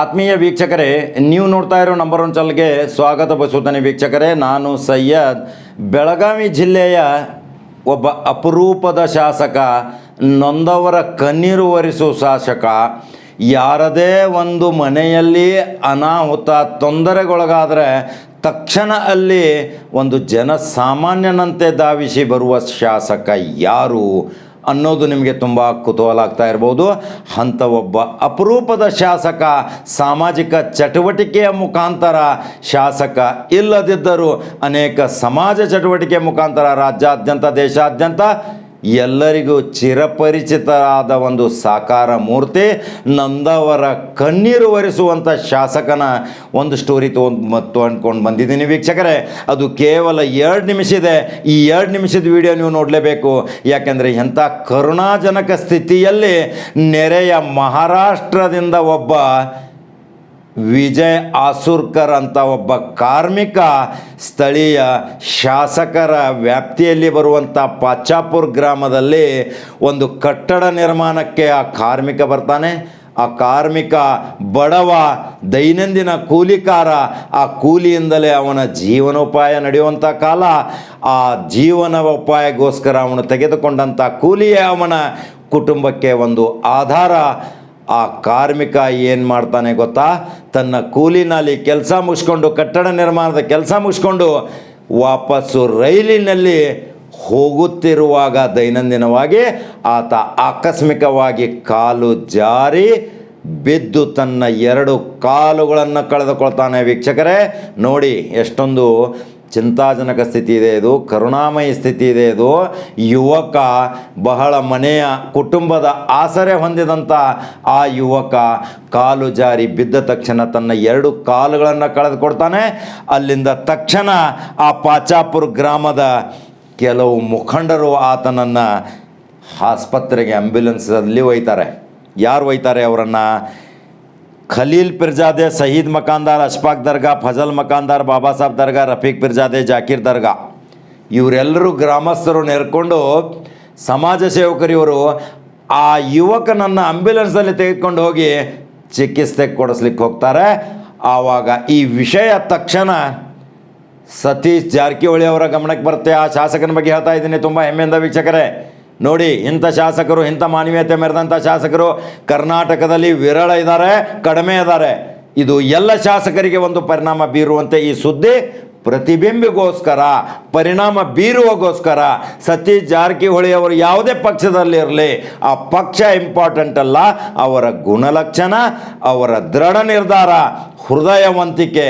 ಆತ್ಮೀಯ ವೀಕ್ಷಕರೇ, ನೀವು ನೋಡ್ತಾ ಇರೋ ನಂಬರ್ ಒನ್ ಚಾನಲ್ಗೆ ಸ್ವಾಗತ ಬಯಸುತ್ತಾನೆ ವೀಕ್ಷಕರೇ. ನಾನು ಸಯ್ಯದ್ ಬೆಳಗಾವಿ ಜಿಲ್ಲೆಯ ಒಬ್ಬ ಅಪರೂಪದ ಶಾಸಕ, ನೊಂದವರ ಕಣ್ಣೀರು ಒರೆಸುವ ಶಾಸಕ, ಯಾರದೇ ಒಂದು ಮನೆಯಲ್ಲಿ ಅನಾಹುತ, ತೊಂದರೆಗೊಳಗಾದರೆ ತಕ್ಷಣ ಅಲ್ಲಿ ಒಂದು ಜನಸಾಮಾನ್ಯನಂತೆ ಧಾವಿಸಿ ಬರುವ ಶಾಸಕ ಯಾರು? ಅನ್ನೋದು ನಿಮಗೆ ತುಂಬ ಕುತೂಹಲ ಆಗ್ತಾ ಇರ್ಬೋದು. ಅಂಥ ಒಬ್ಬ ಅಪರೂಪದ ಶಾಸಕ, ಸಾಮಾಜಿಕ ಚಟುವಟಿಕೆಯ ಮುಖಾಂತರ ಶಾಸಕ ಇಲ್ಲದಿದ್ದರೂ ಅನೇಕ ಸಮಾಜ ಚಟುವಟಿಕೆ ಮುಖಾಂತರ ರಾಜ್ಯಾದ್ಯಂತ, ದೇಶಾದ್ಯಂತ ಎಲ್ಲರಿಗೂ ಚಿರಪರಿಚಿತರಾದ ಒಂದು ಸಾಕಾರ ಮೂರ್ತಿ ನಂದವರ ಕಣ್ಣೀರು ಒರೆಸುವಂಥ ಶಾಸಕನ ಒಂದು ಸ್ಟೋರಿ ಮತ್ತು ಅಂದ್ಕೊಂಡು ಬಂದಿದ್ದೀನಿ ವೀಕ್ಷಕರೇ. ಅದು ಕೇವಲ ಎರಡು ನಿಮಿಷ ಇದೆ. ಈ ಎರಡು ನಿಮಿಷದ ವಿಡಿಯೋ ನೀವು ನೋಡಲೇಬೇಕು. ಯಾಕೆಂದರೆ ಎಂಥ ಕರುಣಾಜನಕ ಸ್ಥಿತಿಯಲ್ಲಿ ನೆರೆಯ ಮಹಾರಾಷ್ಟ್ರದಿಂದ ಒಬ್ಬ ವಿಜಯ್ ಆಸುರ್ಕರ್ ಅಂತ ಒಬ್ಬ ಕಾರ್ಮಿಕ ಸ್ಥಳೀಯ ಶಾಸಕರ ವ್ಯಾಪ್ತಿಯಲ್ಲಿ ಬರುವಂಥ ಪಾಚಾಪುರ್ ಗ್ರಾಮದಲ್ಲಿ ಒಂದು ಕಟ್ಟಡ ನಿರ್ಮಾಣಕ್ಕೆ ಆ ಕಾರ್ಮಿಕ ಬರ್ತಾನೆ. ಆ ಕಾರ್ಮಿಕ ಬಡವ ದೈನಂದಿನ ಕೂಲಿಕಾರ ಆ ಕೂಲಿಯಿಂದಲೇ ಅವನ ಜೀವನೋಪಾಯ ನಡೆಯುವಂಥ ಕಾಲ. ಆ ಜೀವನೋಪಾಯಗೋಸ್ಕರ ಅವನು ತೆಗೆದುಕೊಂಡಂಥ ಕೂಲಿಯೇ ಅವನ ಕುಟುಂಬಕ್ಕೆ ಒಂದು ಆಧಾರ. ಆ ಕಾರ್ಮಿಕ ಏನು ಮಾಡ್ತಾನೆ ಗೊತ್ತಾ? ತನ್ನ ಕೂಲಿನಲ್ಲಿ ಕೆಲಸ ಮುಗಿಸ್ಕೊಂಡು, ಕಟ್ಟಡ ನಿರ್ಮಾಣದ ಕೆಲಸ ಮುಗಿಸ್ಕೊಂಡು ವಾಪಸ್ಸು ರೈಲಿನಲ್ಲಿ ಹೋಗುತ್ತಿರುವಾಗ ದೈನಂದಿನವಾಗಿ ಆತ ಆಕಸ್ಮಿಕವಾಗಿ ಕಾಲು ಜಾರಿ ಬಿದ್ದು ತನ್ನ ಎರಡು ಕಾಲುಗಳನ್ನು ಕಳೆದುಕೊಳ್ತಾನೆ. ವೀಕ್ಷಕರೇ, ನೋಡಿ, ಎಷ್ಟೊಂದು ಚಿಂತಾಜನಕ ಸ್ಥಿತಿ ಇದೆ ಇದು, ಕರುಣಾಮಯ ಸ್ಥಿತಿ ಇದೆ ಇದು. ಯುವಕ ಬಹಳ ಮನೆಯ ಕುಟುಂಬದ ಆಸರೆ ಹೊಂದಿದಂಥ ಆ ಯುವಕ ಕಾಲು ಜಾರಿ ಬಿದ್ದ ತಕ್ಷಣ ತನ್ನ ಎರಡು ಕಾಲುಗಳನ್ನು ಕಳೆದುಕೊಡ್ತಾನೆ. ಅಲ್ಲಿಂದ ತಕ್ಷಣ ಆ ಪಾಚಾಪುರ ಗ್ರಾಮದ ಕೆಲವು ಮುಖಂಡರು ಆತನನ್ನು ಆಸ್ಪತ್ರೆಗೆ ಆಂಬ್ಯುಲೆನ್ಸಲ್ಲಿ ಒಯ್ತಾರೆ. ಯಾರು ಒಯ್ತಾರೆ ಅವರನ್ನು? ಖಲೀಲ್ ಪಿರ್ಜಾದೆ ಸಹೀದ್ ಮಕಾನ್ದಾರ್, ಅಶ್ಫಾಕ್ ದರ್ಗಾ, ಫಜಲ್ ಮಕಾನ್ದಾರ್, ಬಾಬಾ ಸಾಹೇಬ್ ದರ್ಗಾ, ರಫೀಕ್ ಪಿರ್ಜಾದೆ, ಜಾಕೀರ್ ದರ್ಗಾ. ಇವರೆಲ್ಲರೂ ಗ್ರಾಮಸ್ಥರು ನೆರ್ಕೊಂಡು ಸಮಾಜ ಸೇವಕರಿವರು ಆ ಯುವಕನನ್ನು ಆಂಬ್ಯುಲೆನ್ಸಲ್ಲಿ ತೆಗೆದುಕೊಂಡು ಹೋಗಿ ಚಿಕಿತ್ಸೆ ಕೊಡಿಸ್ಲಿಕ್ಕೆ ಹೋಗ್ತಾರೆ. ಆವಾಗ ಈ ವಿಷಯ ತಕ್ಷಣ ಸತೀಶ್ ಜಾರಕಿಹೊಳಿ ಅವರ ಗಮನಕ್ಕೆ ಬರುತ್ತೆ. ಆ ಶಾಸಕನ ಬಗ್ಗೆ ಹೇಳ್ತಾ ಇದ್ದೀನಿ. ತುಂಬ ಹೆಮ್ಮೆಯಿಂದ ವೀಕ್ಷಕರೇ. ನೋಡಿ, ಇಂಥ ಶಾಸಕರು, ಇಂಥ ಮಾನವೀಯತೆ ಮೆರೆದಂಥ ಶಾಸಕರು ಕರ್ನಾಟಕದಲ್ಲಿ ವಿರಳ ಇದ್ದಾರೆ, ಕಡಿಮೆ ಇದ್ದಾರೆ. ಇದು ಎಲ್ಲ ಶಾಸಕರಿಗೆ ಒಂದು ಪರಿಣಾಮ ಬೀರುವಂತೆ ಈ ಸುದ್ದಿ ಪ್ರತಿಬಿಂಬಿಗೋಸ್ಕರ ಪರಿಣಾಮ ಬೀರುವಗೋಸ್ಕರ ಸತೀಶ್ ಜಾರಕಿಹೊಳಿ ಅವರು ಯಾವುದೇ ಪಕ್ಷದಲ್ಲಿರಲಿ ಆ ಪಕ್ಷ ಇಂಪಾರ್ಟೆಂಟ್ ಅಲ್ಲ. ಅವರ ಗುಣಲಕ್ಷಣ, ಅವರ ದೃಢ ನಿರ್ಧಾರ, ಹೃದಯವಂತಿಕೆ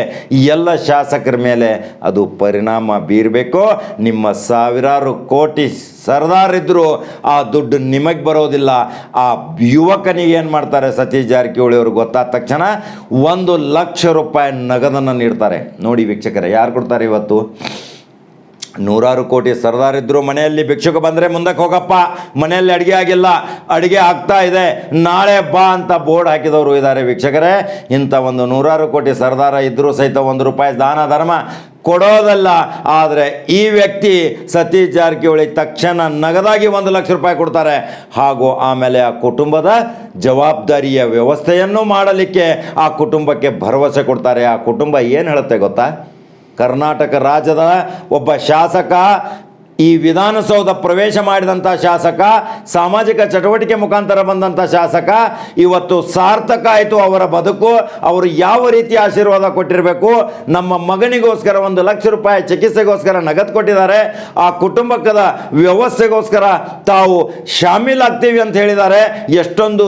ಎಲ್ಲ ಶಾಸಕರ ಮೇಲೆ ಅದು ಪರಿಣಾಮ ಬೀರಬೇಕು. ನಿಮ್ಮ ಸಾವಿರಾರು ಕೋಟಿ ಸರ್ದಾರಿದ್ದರೂ ಆ ದುಡ್ಡು ನಿಮಗೆ ಬರೋದಿಲ್ಲ. ಆ ಯುವಕನಿಗೆ ಏನು ಮಾಡ್ತಾರೆ ಸತೀಶ್ ಜಾರಕಿಹೊಳಿ ಅವರು ಗೊತ್ತಾದ ತಕ್ಷಣ ಒಂದು ಲಕ್ಷ ರೂಪಾಯಿ ನಗದನ್ನು ನೀಡ್ತಾರೆ. ನೋಡಿ ವೀಕ್ಷಕರೇ, ಯಾರು ಕೊಡ್ತಾರೆ ಇವತ್ತು? ನೂರಾರು ಕೋಟಿ ಸರ್ದಾರಿದ್ರು ಮನೆಯಲ್ಲಿ ಭಿಕ್ಷುಕ ಬಂದರೆ ಮುಂದಕ್ಕೆ ಹೋಗಪ್ಪ. ಮನೆಯಲ್ಲಿ ಅಡುಗೆ ಆಗಿಲ್ಲ. ಅಡುಗೆ ಆಗ್ತಾ ಇದೆ. ನಾಳೆ ಬಾ ಅಂತ ಬೋರ್ಡ್ ಹಾಕಿದವರು ಇದ್ದಾರೆ ವೀಕ್ಷಕರೇ. ಇಂಥ ಒಂದು ನೂರಾರು ಕೋಟಿ ಸರ್ದಾರ ಇದ್ದರೂ ಸಹಿತ ಒಂದು ರೂಪಾಯಿ ದಾನ, ಧರ್ಮ ಕೊಡೋದಲ್ಲ. ಆದರೆ ಈ ವ್ಯಕ್ತಿ ಸತೀಶ್ ಜಾರಕಿಹೊಳಿ ತಕ್ಷಣ ನಗದಾಗಿ ಒಂದು ಲಕ್ಷ ರೂಪಾಯಿ ಕೊಡ್ತಾರೆ. ಹಾಗೂ ಆಮೇಲೆ ಆ ಕುಟುಂಬದ ಜವಾಬ್ದಾರಿಯ ವ್ಯವಸ್ಥೆಯನ್ನು ಮಾಡಲಿಕ್ಕೆ ಆ ಕುಟುಂಬಕ್ಕೆ ಭರವಸೆ ಕೊಡ್ತಾರೆ. ಆ ಕುಟುಂಬ ಏನು ಹೇಳುತ್ತೆ ಗೊತ್ತಾ? ಕರ್ನಾಟಕ ರಾಜ್ಯದ ಒಬ್ಬ ಶಾಸಕ, ಈ ವಿಧಾನಸೌಧ ಪ್ರವೇಶ ಮಾಡಿದಂಥ ಶಾಸಕ, ಸಾಮಾಜಿಕ ಚಟುವಟಿಕೆ ಮುಖಾಂತರ ಬಂದಂಥ ಶಾಸಕ, ಇವತ್ತು ಸಾರ್ಥಕ ಆಯಿತು ಅವರ ಬದುಕು, ಅವರು ಯಾವ ರೀತಿ ಆಶೀರ್ವಾದ ಕೊಟ್ಟಿರಬೇಕು, ನಮ್ಮ ಮಗನಿಗೋಸ್ಕರ ಒಂದು ಲಕ್ಷ ರೂಪಾಯಿ ಚಿಕಿತ್ಸೆಗೋಸ್ಕರ ನಗದು ಕೊಟ್ಟಿದ್ದಾರೆ, ಆ ಕುಟುಂಬಕ್ಕದ ವ್ಯವಸ್ಥೆಗೋಸ್ಕರ ತಾವು ಶಾಮೀಲಾಗ್ತೀವಿ ಅಂತ ಹೇಳಿದ್ದಾರೆ, ಎಷ್ಟೊಂದು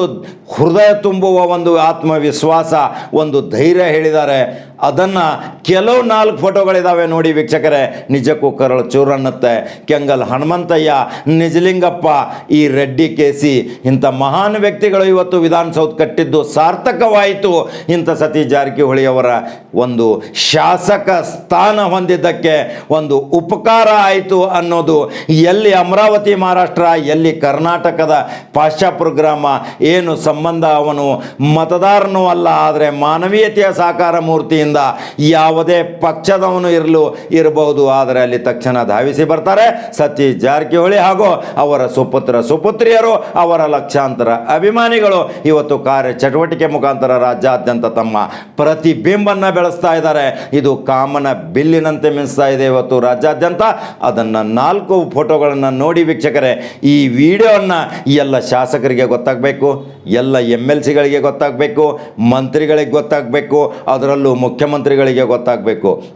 ಹೃದಯ ತುಂಬುವ ಒಂದು ಆತ್ಮವಿಶ್ವಾಸ, ಒಂದು ಧೈರ್ಯ ಹೇಳಿದ್ದಾರೆ, ಅದನ್ನು ಕೆಲವು ನಾಲ್ಕು ಫೋಟೋಗಳಿದ್ದಾವೆ ನೋಡಿ ವೀಕ್ಷಕರೇ. ನಿಜಕ್ಕೂ ಕರಳು ಚೂರಣ್ಣತ್ತೆ ಕೆಂಗಲ್ ಹನುಮಂತಯ್ಯ, ನಿಜಲಿಂಗಪ್ಪ, ಈ ರೆಡ್ಡಿ, ಕೇಸಿ, ಇಂಥ ಮಹಾನ್ ವ್ಯಕ್ತಿಗಳು ಇವತ್ತು ವಿಧಾನಸೌಧ ಕಟ್ಟಿದ್ದು ಸಾರ್ಥಕವಾಯಿತು. ಇಂಥ ಸತಿ ಜಾರಕಿಹೊಳಿ ಅವರ ಒಂದು ಶಾಸಕ ಸ್ಥಾನ ಹೊಂದಿದ್ದಕ್ಕೆ ಒಂದು ಉಪಕಾರ ಆಯಿತು ಅನ್ನೋದು ಎಲ್ಲಿ ಅಮರಾವತಿ ಮಹಾರಾಷ್ಟ್ರ, ಎಲ್ಲಿ ಕರ್ನಾಟಕದ ಪಾಶ್ಚಾಪುರ ಗ್ರಾಮ ಏನು ಸಂಬಂಧ ಅವನು ಮತದಾರನೂ ಅಲ್ಲ, ಆದರೆ ಮಾನವೀಯತೆಯ ಸಾಕಾರ ಮೂರ್ತಿಯಿಂದ ಕಾರಣದಿಂದ ಯಾವುದೇ ಪಕ್ಷದವನು ಇರಲು ಇರಬಹುದು ಆದರೆ ಅಲ್ಲಿ ತಕ್ಷಣ ಧಾವಿಸಿ ಬರ್ತಾರೆ. ಸತೀಶ್ ಜಾರಕಿಹೊಳಿ ಹಾಗೂ ಅವರ ಸುಪುತ್ರ ಸುಪುತ್ರಿಯರು, ಅವರ ಲಕ್ಷಾಂತರ ಅಭಿಮಾನಿಗಳು ಇವತ್ತು ಕಾರ್ಯ ಚಟುವಟಿಕೆ ಮುಖಾಂತರ ರಾಜ್ಯಾದ್ಯಂತ ತಮ್ಮ ಪ್ರತಿಬಿಂಬನ್ನು ಬೆಳೆಸ್ತಾ ಇದ್ದಾರೆ. ಇದು ಕಾಮನ ಬಿಲ್ಲಿನಂತೆ ಮಿಂಚ್ತಾ ಇದೆ ಇವತ್ತು ರಾಜ್ಯಾದ್ಯಂತ. ಅದನ್ನು ನಾಲ್ಕು ಫೋಟೋಗಳನ್ನು ನೋಡಿ ವೀಕ್ಷಕರೇ, ಈ ವಿಡಿಯೋವನ್ನು ಎಲ್ಲ ಶಾಸಕರಿಗೆ ಗೊತ್ತಾಗಬೇಕು, ಎಲ್ಲ ಎಂ ಎಲ್ ಸಿಗಳಿಗೆ ಗೊತ್ತಾಗಬೇಕು, ಮಂತ್ರಿಗಳಿಗೆ ಗೊತ್ತಾಗಬೇಕು, ಅದರಲ್ಲೂ ಮುಖ್ಯಮಂತ್ರಿಗಳಿಗೆ ಗೊತ್ತಾಗಬೇಕು.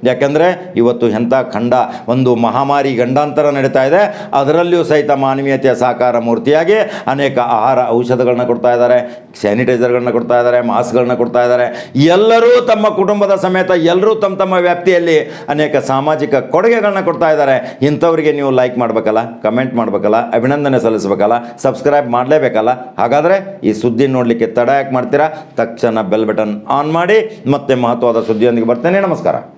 ಯಾಕೆಂದರೆ ಇವತ್ತು ಎಂಥ ಖಂಡ, ಒಂದು ಮಹಾಮಾರಿ ಗಂಡಾಂತರ ನಡೀತಾ ಇದೆ. ಅದರಲ್ಲಿಯೂ ಸಹಿತ ಮಾನವೀಯತೆಯ ಸಾಕಾರ ಮೂರ್ತಿಯಾಗಿ ಅನೇಕ ಆಹಾರ ಔಷಧಗಳನ್ನ ಕೊಡ್ತಾ ಇದ್ದಾರೆ, ಸ್ಯಾನಿಟೈಸರ್ಗಳನ್ನ ಕೊಡ್ತಾ ಇದ್ದಾರೆ, ಮಾಸ್ಕ್ಗಳನ್ನ ಕೊಡ್ತಾ ಇದ್ದಾರೆ. ಎಲ್ಲರೂ ತಮ್ಮ ಕುಟುಂಬದ ಸಮೇತ, ಎಲ್ಲರೂ ತಮ್ಮ ತಮ್ಮ ವ್ಯಾಪ್ತಿಯಲ್ಲಿ ಅನೇಕ ಸಾಮಾಜಿಕ ಕೊಡುಗೆಗಳನ್ನ ಕೊಡ್ತಾ ಇದ್ದಾರೆ. ಇಂಥವರಿಗೆ ನೀವು ಲೈಕ್ ಮಾಡಬೇಕಲ್ಲ ಕಮೆಂಟ್ ಮಾಡಬೇಕಲ್ಲ, ಅಭಿನಂದನೆ ಸಲ್ಲಿಸಬೇಕಲ್ಲ ಸಬ್ಸ್ಕ್ರೈಬ್ ಮಾಡಲೇಬೇಕಲ್ಲ? ಹಾಗಾದರೆ ಈ ಸುದ್ದಿ ನೋಡಲಿಕ್ಕೆ ತಡ ಯಾಕೆ ಮಾಡ್ತೀರಾ? ತಕ್ಷಣ ಬೆಲ್ ಬಟನ್ ಆನ್ ಮಾಡಿ, ಮತ್ತೆ ಮಹತ್ವದ ಸುದ್ದಿಯೊಂದಿಗೆ ಬರ್ತೇನೆ. ನಮಸ್ಕಾರ. నమస్కారం